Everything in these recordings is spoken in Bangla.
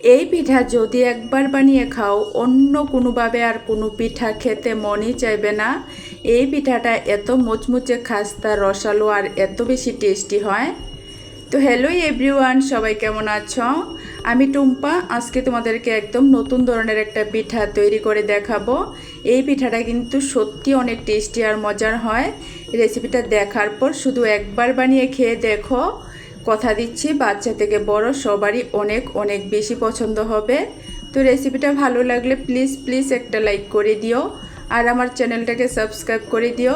এই পিঠা যদি একবার বানিয়ে খাও, অন্য কোনোভাবে আর কোনো পিঠা খেতে মনই চাইবে না। এই পিঠাটা এত মুচমুচে খাস্তা, রসালো আর এত বেশি টেস্টি হয়। তো হ্যালো এভরিওয়ান, সবাই কেমন আছো? আমি টুম্পা, আজকে তোমাদেরকে একদম নতুন ধরনের একটা পিঠা তৈরি করে দেখাবো। এই পিঠাটা কিন্তু সত্যি অনেক টেস্টি আর মজার হয়। রেসিপিটা দেখার পর শুধু একবার বানিয়ে খেয়ে দেখো। কথা দিচ্ছি, বাচ্চা থেকে বড় সবারই অনেক অনেক বেশি পছন্দ হবে। তো রেসিপিটা ভালো লাগলে প্লিজ প্লিজ একটা লাইক করে দিও আর আমার চ্যানেলটাকে সাবস্ক্রাইব করে দিও।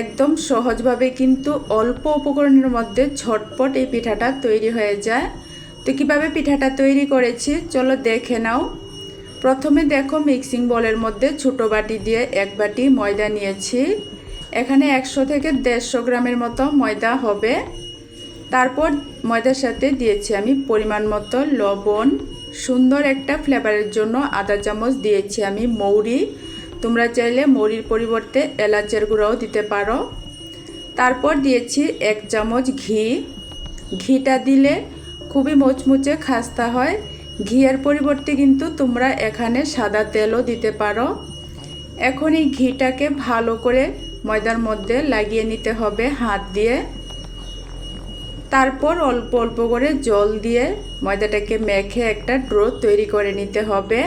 একদম সহজভাবে কিন্তু অল্প উপকরণের মধ্যে ঝটপট এই পিঠাটা তৈরি হয়ে যায়। তো কীভাবে পিঠাটা তৈরি করেছি চলো দেখে নাও। প্রথমে দেখো মিক্সিং বলের মধ্যে ছোটো বাটি দিয়ে এক বাটি ময়দা নিয়েছি। এখানে একশো থেকে দেড়শো গ্রামের মতো ময়দা হবে। তারপর ময়দার সাথে দিয়েছি আমি পরিমাণ মতো লবণ। সুন্দর একটা ফ্লেভারের জন্য আদা চামচ দিয়েছি আমি মৌরি। তোমরা চাইলে মৌরির পরিবর্তে এলাচের গুঁড়াও দিতে পারো। তারপর দিয়েছি এক চামচ ঘি। ঘিটা দিলে খুবই মুচমুচে খাস্তা হয়। ঘিয়ের পরিবর্তে কিন্তু তোমরা এখানে সাদা তেলও দিতে পারো। এখন এই ঘিটাকে ভালো করে ময়দার মধ্যে লাগিয়ে নিতে হবে হাত দিয়ে। তারপর অল্প অল্প করে জল দিয়ে ময়দাটাকে মেখে একটা ড্রো তৈরি করে নিতে হবে।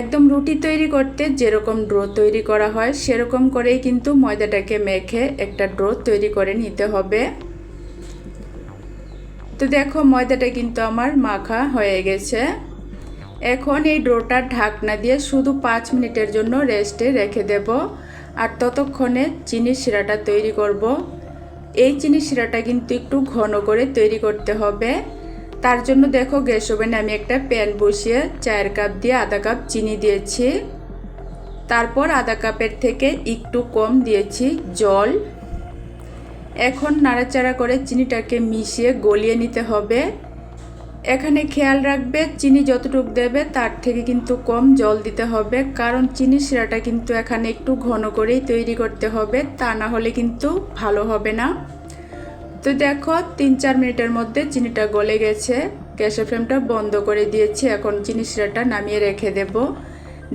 একদম রুটি তৈরি করতে যেরকম ড্রো তৈরি করা হয়, সেরকম করেই কিন্তু ময়দাটাকে মেখে একটা ড্রো তৈরি করে নিতে হবে। তো দেখো ময়দাটা কিন্তু আমার মাখা হয়ে গেছে। এখন এই ড্রোটার ঢাকনা দিয়ে শুধু পাঁচ মিনিটের জন্য রেস্টে রেখে দেব। আর ততক্ষণে চিনি শিরাটা তৈরি করব। এই চিনি শিরাটা কিন্তু একটু ঘন করে তৈরি করতে হবে। তার জন্য দেখো গ্যাস ওভেনে আমি একটা প্যান বসিয়ে চায়ের কাপ দিয়ে আধা কাপ চিনি দিয়েছি। তারপর আধা কাপের থেকে একটু কম দিয়েছি জল। এখন নাড়াচাড়া করে চিনিটাকে মিশিয়ে গলিয়ে নিতে হবে। এখানে খেয়াল রাখবে, চিনি যতটুকু দেবে তার থেকে কিন্তু কম জল দিতে হবে, কারণ চিনি শিরাটা কিন্তু এখানে একটু ঘন করেই তৈরি করতে হবে, তা না হলে কিন্তু ভালো হবে না। তো দেখো, তিন চার মিনিটের মধ্যে চিনিটা গলে গেছে, গ্যাসের ফ্লেমটা বন্ধ করে দিয়েছি, এখন চিনি শিরাটা নামিয়ে রেখে দেব।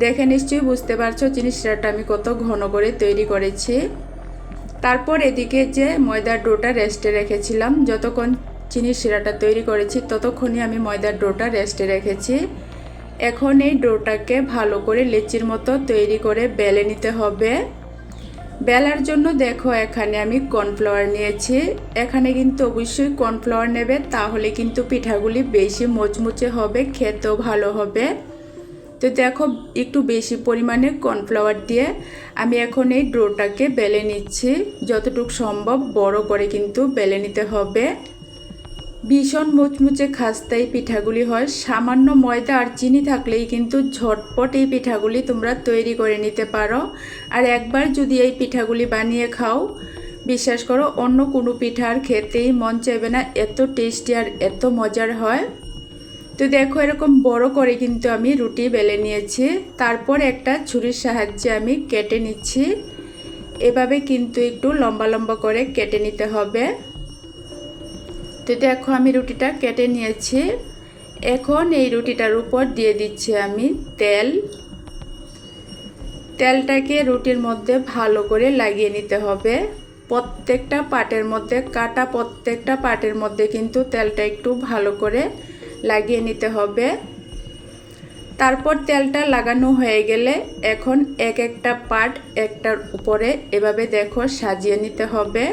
দেখে নিশ্চয়ই বুঝতে পারছ চিনি শিরাটা আমি কত ঘন করে তৈরি করেছি। তারপর এদিকে যে ময়দার ডোটা রেস্টে রেখেছিলাম, যতক্ষণ চিনির শিরাটা তৈরি করেছি, ততক্ষণে আমি ময়দার ডোটা রেস্টে রেখেছি। এখন এই ডোটাকে ভালো করে লেচির মতো তৈরি করে বেলে নিতে হবে। বেলার জন্য দেখো এখানে আমি কর্নফ্লাওয়ার নিয়েছি। এখানে কিন্তু অবশ্যই কর্নফ্লাওয়ার নেবে, তাহলে কিন্তু পিঠাগুলি বেশি মুচমুচে হবে, খেতেও ভালো হবে। তো দেখো একটু বেশি পরিমাণে কর্নফ্লাওয়ার দিয়ে আমি এখন এই ডোটাকে বেলে নিচ্ছি। যতটুকু সম্ভব বড় করে কিন্তু বেলে নিতে হবে। ভীষণ মুচমুচে খাস্তা এই পিঠাগুলি হয়। সামান্য ময়দা আর চিনি থাকলেই কিন্তু ঝটপট এই পিঠাগুলি তোমরা তৈরি করে নিতে পারো। আর একবার যদি এই পিঠাগুলি বানিয়ে খাও, বিশ্বাস করো অন্য কোনো পিঠা আর খেতেই মন চাইবে না, এত টেস্টি আর এত মজার হয়। তো দেখো এরকম বড় করে কিন্তু আমি রুটি বেলে নিয়েছি। তারপর একটা ছুরির সাহায্যে আমি কেটে নিচ্ছি। এভাবে কিন্তু একটু লম্বা লম্বা করে কেটে নিতে হবে। তো দেখো আমি রুটিটা কেটে নিয়েছি। এখন এই রুটিটার উপর দিয়ে দিচ্ছি আমি তেল। তেলটাকে রুটির মধ্যে ভালো করে লাগিয়ে নিতে হবে। প্রত্যেকটা পাটের মধ্যে, কাটা প্রত্যেকটা পাটের মধ্যে কিন্তু তেলটা একটু ভালো করে লাগিয়ে নিতে হবে। তারপর তেলটা লাগানো হয়ে গেলে এখন এক একটা পাট একটার উপরে এভাবে দেখো সাজিয়ে নিতে হবে।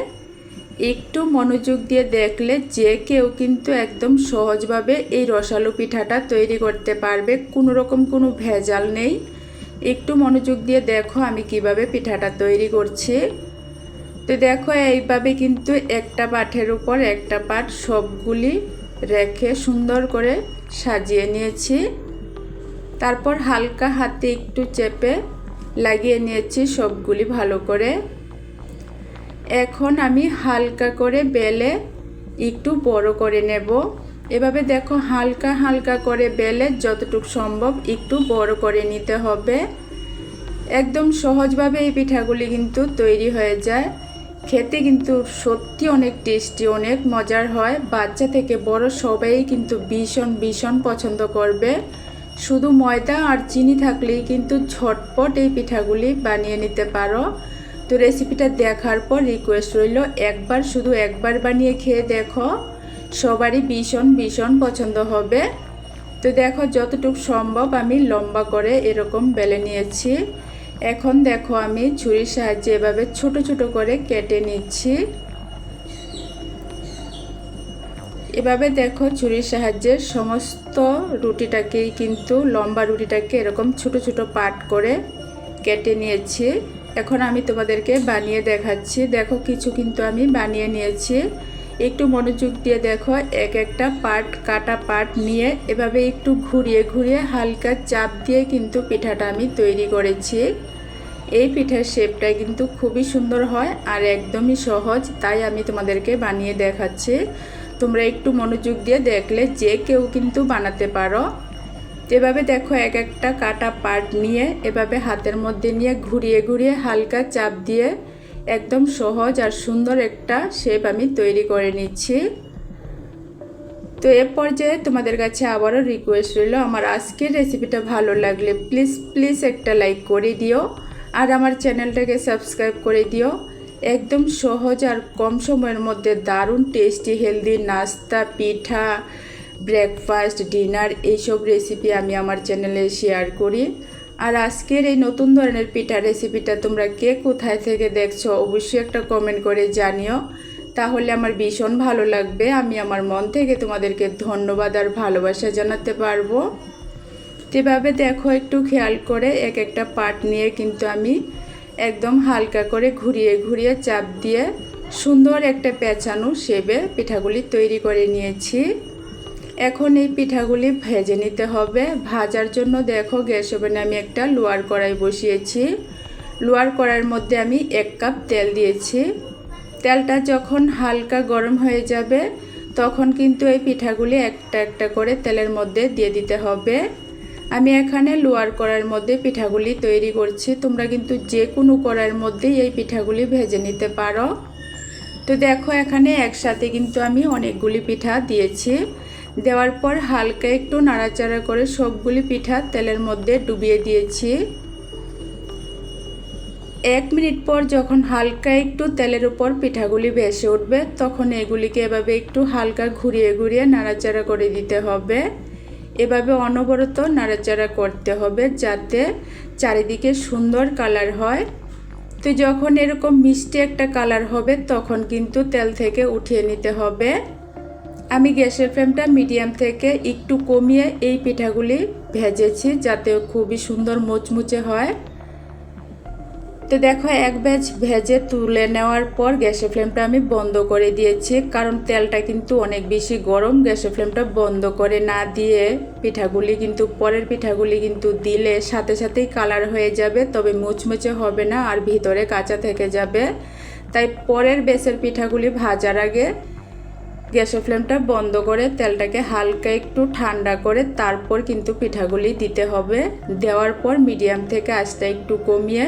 একটু মনোযোগ দিয়ে দেখলে যে কেউ কিন্তু একদম সহজভাবে এই রসালো পিঠাটা তৈরি করতে পারবে। কোনো রকম কোনো ভেজাল নেই। একটু মনোযোগ দিয়ে দেখো আমি কীভাবে পিঠাটা তৈরি করছি। তো দেখো এইভাবে কিন্তু একটা পাঠের উপর একটা পাট সবগুলি রেখে সুন্দর করে সাজিয়ে নিয়েছি। তারপর হালকা হাতে একটু চেপে লাগিয়ে নিয়েছি সবগুলি ভালো করে। এখন আমি হালকা করে বেলে একটু বড় করে নেব। এভাবে দেখো হালকা হালকা করে বেলে যতটুকু সম্ভব একটু বড় করে নিতে হবে। একদম সহজভাবে এই পিঠাগুলি কিন্তু তৈরি হয়ে যায়। খেতে কিন্তু সত্যি অনেক টেস্টি, অনেক মজার হয়। বাচ্চা থেকে বড় সবাই কিন্তু ভীষণ ভীষণ পছন্দ করবে। শুধু ময়দা আর চিনি থাকলেই কিন্তু ঝটপট এই পিঠাগুলি বানিয়ে নিতে পারো। তো রেসিপিটা দেখার পর রিকোয়েস্ট রইল, একবার শুধু একবার বানিয়ে খেয়ে দেখো, সবারই ভীষণ ভীষণ পছন্দ হবে। তো দেখো, যতটুকু সম্ভব আমি লম্বা করে এরকম বেলে নিয়েছি। এখন দেখো, আমি ছুরির সাহায্যে এভাবে ছোট ছোট করে কেটে নিচ্ছি। এভাবে দেখো, ছুরির সাহায্যে সমস্ত রুটিটাকেই কিন্তু, লম্বা রুটিটাকে এরকম ছোট ছোট পাট করে কেটে নিয়েছি। এখন আমি তোমাদেরকে বানিয়ে দেখাচ্ছি। দেখো কিছু কিন্তু আমি বানিয়ে নিয়েছি। একটু মনোযোগ দিয়ে দেখো, এক একটা পাট কাটা পাট নিয়ে এভাবে একটু ঘুরিয়ে ঘুরিয়ে হালকা চাপ দিয়ে কিন্তু পিঠাটা আমি তৈরি করেছি। এই পিঠার শেপটা কিন্তু খুবই সুন্দর হয় আর একদমই সহজ, তাই আমি তোমাদেরকে বানিয়ে দেখাচ্ছি। তোমরা একটু মনোযোগ দিয়ে দেখলে যে কেউ কিন্তু বানাতে পারো। এভাবে দেখো এক একটা কাটা পার্ট নিয়ে, এভাবে হাতের মধ্যে নিয়ে ঘুরিয়ে ঘুরিয়ে হালকা চাপ দিয়ে একদম সহজ আর সুন্দর একটা শেপ আমি তৈরি করে নিচ্ছি। তো এ পর্যায়ে তোমাদের কাছে আবারও রিকোয়েস্ট রইল, আমার আজকের রেসিপিটা ভালো লাগলে প্লিজ প্লিজ একটা লাইক করে দিও আর আমার চ্যানেলটাকে সাবস্ক্রাইব করে দিও। একদম সহজ আর কম সময়ের মধ্যে দারুণ টেস্টি হেলদি নাস্তা, পিঠা ব্রেকফাস্ট ডিনার এইসব রেসিপি আমি আমার চ্যানেলে শেয়ার করি। আর আজকের এই নতুন ধরনের পিঠা রেসিপিটা তোমরা কে কোথায় থেকে দেখছ, অবশ্যই একটা কমেন্ট করে জানিও। তাহলে আমার ভীষণ ভালো লাগবে, আমি আমার মন থেকে তোমাদেরকে ধন্যবাদ আর ভালোবাসা জানাতে পারব। যেভাবে দেখো, একটু খেয়াল করে এক একটা পাট নিয়ে কিন্তু আমি একদম হালকা করে ঘুরিয়ে ঘুরিয়ে চাপ দিয়ে সুন্দর একটা পেঁচানো সেবে পিঠাগুলি তৈরি করে নিয়েছি। এখন এই পিঠাগুলি ভেজে নিতে হবে। ভাজার জন্য দেখো গ্যাস ওভেনে আমি একটা লোয়ার কড়াই বসিয়েছি। লোয়ার কড়াইয়ের মধ্যে আমি এক কাপ তেল দিয়েছি। তেলটা যখন হালকা গরম হয়ে যাবে, তখন কিন্তু এই পিঠাগুলি একটা একটা করে তেলের মধ্যে দিয়ে দিতে হবে। আমি এখানে লোয়ার কড়াইয়ের মধ্যে পিঠাগুলি তৈরি করছি। তোমরা কিন্তু যে কোনো কড়াইয়ের মধ্যেই এই পিঠাগুলি ভেজে নিতে পারো। তো দেখো এখানে একসাথে কিন্তু আমি অনেকগুলি পিঠা দিয়েছি। দেওয়ার পর হালকা একটু নাড়াচাড়া করে সবগুলি পিঠা তেলের মধ্যে ডুবিয়ে দিয়েছি। এক মিনিট পর যখন হালকা একটু তেলের উপর পিঠাগুলি ভেসে উঠবে, তখন এগুলিকে এভাবে একটু হালকা ঘুরিয়ে ঘুরিয়ে নাড়াচাড়া করে দিতে হবে। এভাবে অনবরত নাড়াচাড়া করতে হবে যাতে চারিদিকে সুন্দর কালার হয়। তো যখন এরকম মিষ্টি একটা কালার হবে, তখন কিন্তু তেল থেকে উঠিয়ে নিতে হবে। আমি গ্যাসের ফ্লেমটা মিডিয়াম থেকে একটু কমিয়ে এই পিঠাগুলি ভেজেছি যাতে খুবই সুন্দর মুচমুচে হয়। তো দেখো, এক ব্যাচ ভেজে তুলে নেওয়ার পর গ্যাসের ফ্লেমটা আমি বন্ধ করে দিয়েছি, কারণ তেলটা কিন্তু অনেক বেশি গরম। গ্যাসের ফ্লেমটা বন্ধ করে না দিয়ে পিঠাগুলি কিন্তু, পরের পিঠাগুলি কিন্তু দিলে সাথে সাথেই কালার হয়ে যাবে, তবে মুচমুচে হবে না আর ভিতরে কাঁচা থেকে যাবে। তাই পরের বেসের পিঠাগুলি ভাজার আগে গ্যাসের ফ্লেমটা বন্ধ করে তেলটাকে হালকা একটু ঠান্ডা করে তারপর কিন্তু পিঠাগুলি দিতে হবে। দেওয়ার পর মিডিয়াম থেকে আস্তে একটু কমিয়ে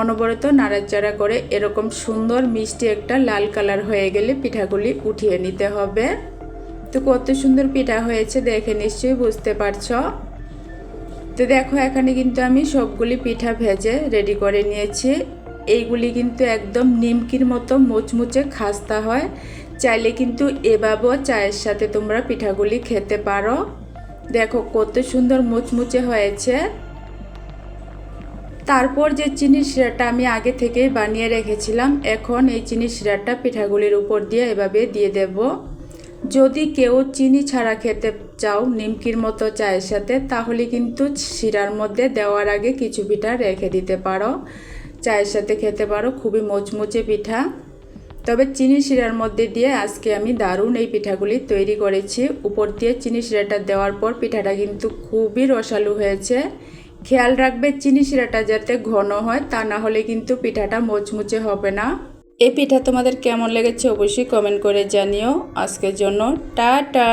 অনবরত নাড়াচাড়া করে এরকম সুন্দর মিষ্টি একটা লাল কালার হয়ে গেলে পিঠাগুলি উঠিয়ে নিতে হবে। তো কত সুন্দর পিঠা হয়েছে দেখে নিশ্চয়ই বুঝতে পারছ। তো দেখো এখানে কিন্তু আমি সবগুলি পিঠা ভেজে রেডি করে নিয়েছি। এইগুলি কিন্তু একদম নিমকির মতো মুচমুচে খাস্তা হয়। চাইলে কিন্তু এভাবেও চায়ের সাথে তোমরা পিঠাগুলি খেতে পারো। দেখো, কত সুন্দর মুচমুচে হয়েছে। তারপর যে চিনি শিরাটা আমি আগে থেকেই বানিয়ে রেখেছিলাম, এখন এই চিনি শিরাটা পিঠাগুলির উপর দিয়ে এভাবে দিয়ে দেব। যদি কেউ চিনি ছাড়া খেতে চাও নিমকির মতো চায়ের সাথে, তাহলে কিন্তু শিরার মধ্যে দেওয়ার আগে কিছু পিঠা রেখে দিতে পারো। চায়ের সাথে খেতে পারো, খুবই মোচমুচে পিঠা। তবে চিনি শিরার মধ্যে দিয়ে আজকে আমি দারুণ এই পিঠাগুলি তৈরি করেছি। উপর দিয়ে চিনি শিরাটা দেওয়ার পর পিঠাটা কিন্তু খুবই রসালু হয়েছে। খেয়াল রাখবে চিনি শিরাটা যাতে ঘন হয়, তা না হলে কিন্তু পিঠাটা মোচমুচে হবে না। এই পিঠা তোমাদের কেমন লেগেছে অবশ্যই কমেন্ট করে জানিও। আজকের জন্য টাটা।